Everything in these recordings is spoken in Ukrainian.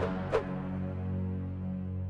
thank you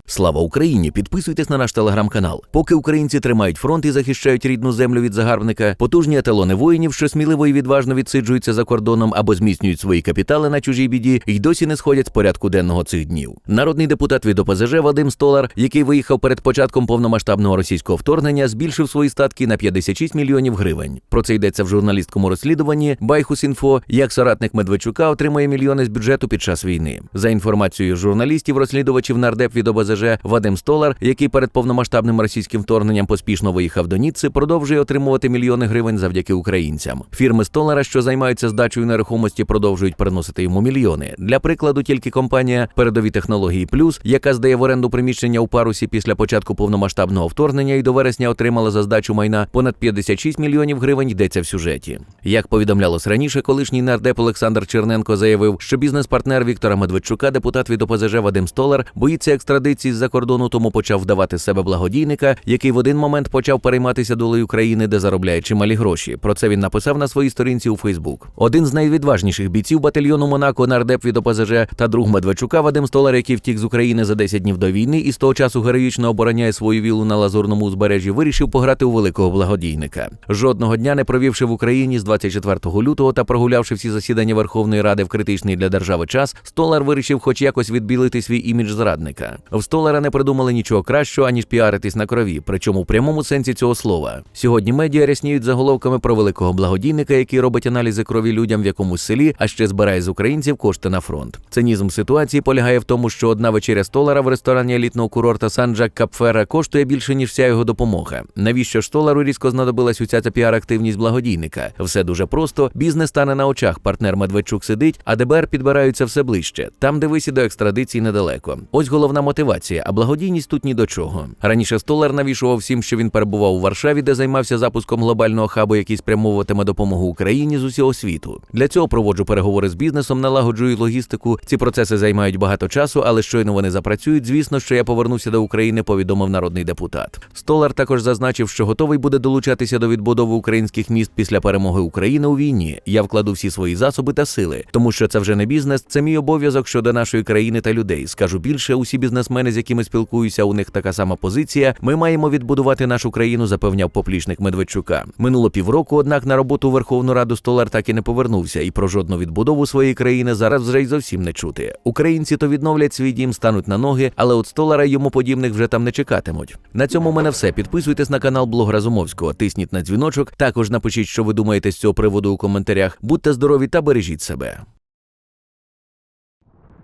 Слава Україні! Підписуйтесь на наш телеграм-канал. Поки українці тримають фронт і захищають рідну землю від загарбника, потужні еталони воїнів, що сміливо і відважно відсиджуються за кордоном або зміцнюють свої капітали на чужій біді, й досі не сходять з порядку денного цих днів. Народний депутат від ОПЗЖ Вадим Столар, який виїхав перед початком повномасштабного російського вторгнення, збільшив свої статки на 56 мільйонів гривень. Про це йдеться в журналістському розслідуванні Байхус.Інфо, як соратник Медведчука отримує мільйони з бюджету під час війни. За інформацією журналістів, розслідувачів нардеп від ОБЗЖ Вадим Столар, який перед повномасштабним російським вторгненням поспішно виїхав до Ніцци, продовжує отримувати мільйони гривень завдяки українцям. Фірми Столара, що займаються здачею нерухомості, продовжують приносити йому мільйони. Для прикладу, тільки компанія Передові технології Плюс, яка здає в оренду приміщення у парусі після початку повномасштабного вторгнення і до вересня отримала за здачу майна понад 56 мільйонів гривень. Йдеться в сюжеті. Як повідомлялось раніше, колишній нардеп Олександр Черненко заявив, що бізнес-партнер Віктора Медведчука, депутат від ОПЗЖ Вадим Столар, боїться екстрадиції з-за кордону, тому почав вдавати себе благодійника, який в один момент почав перейматися долею країни, де заробляє чималі гроші. Про це він написав на своїй сторінці у Фейсбук. Один з найвідважніших бійців батальйону Монако, нардеп від ОПЗЖ та друг Медведчука Вадим Столар, який втік з України за 10 днів до війни і з того часу героїчно обороняє свою вілу на лазурному узбережжі, вирішив пограти у великого благодійника. Жодного дня не провівши в Україні з 24 лютого та прогулявши всі засідання Верховної Ради в критичний для держави час, Столар вирішив, хоч якось відбілити свій імідж зрадника. В Столара не придумали нічого кращого, аніж піаритись на крові, причому в прямому сенсі цього слова. Сьогодні медіа рясніють заголовками про великого благодійника, який робить аналізи крові людям в якомусь селі, а ще збирає з українців кошти на фронт. Цинізм ситуації полягає в тому, що одна вечеря Столара в ресторані елітного курорта Санджак Капфера коштує більше ніж вся його допомога. Навіщо ж Столару різко знадобилась уся ця піар-активність благодійника? Все дуже просто. Бізнес стане на очах. Партнер Медведчук сидить, а ДБР підбираються все ближче. Там, де висі до екстрадиції недалеко. Ось головна мотивація, а благодійність тут ні до чого. Раніше Столар навішував всім, що він перебував у Варшаві, де займався запуском глобального хабу, який спрямовуватиме допомогу Україні з усього світу. Для цього проводжу переговори з бізнесом, налагоджую логістику. Ці процеси займають багато часу, але щойно вони запрацюють. Звісно, що я повернуся до України, повідомив народний депутат. Столар також зазначив, що готовий буде долучатися до відбудови українських міст після перемоги України у війні. Я вкладу всі свої засоби та сили, тому що це вже не бізнес, це мій обов'язок щодо нашої країни та людей. Скажу більше, усі бізнесмени, з якими спілкуюся, у них така сама позиція. Ми маємо відбудувати нашу країну, запевняв поплічник Медведчука. Минуло півроку, однак на роботу Верховну Раду Столар так і не повернувся, і про жодну відбудову своєї країни зараз вже й зовсім не чути. Українці то відновлять свій дім, стануть на ноги, але от Столара йому подібних вже там не чекатимуть. На цьому в мене все. Підписуйтесь на канал Блог Разумовського, тисніть на дзвіночок. Також напишіть, що ви думаєте з цього приводу у коментарях. Будьте здорові та бережіть себе.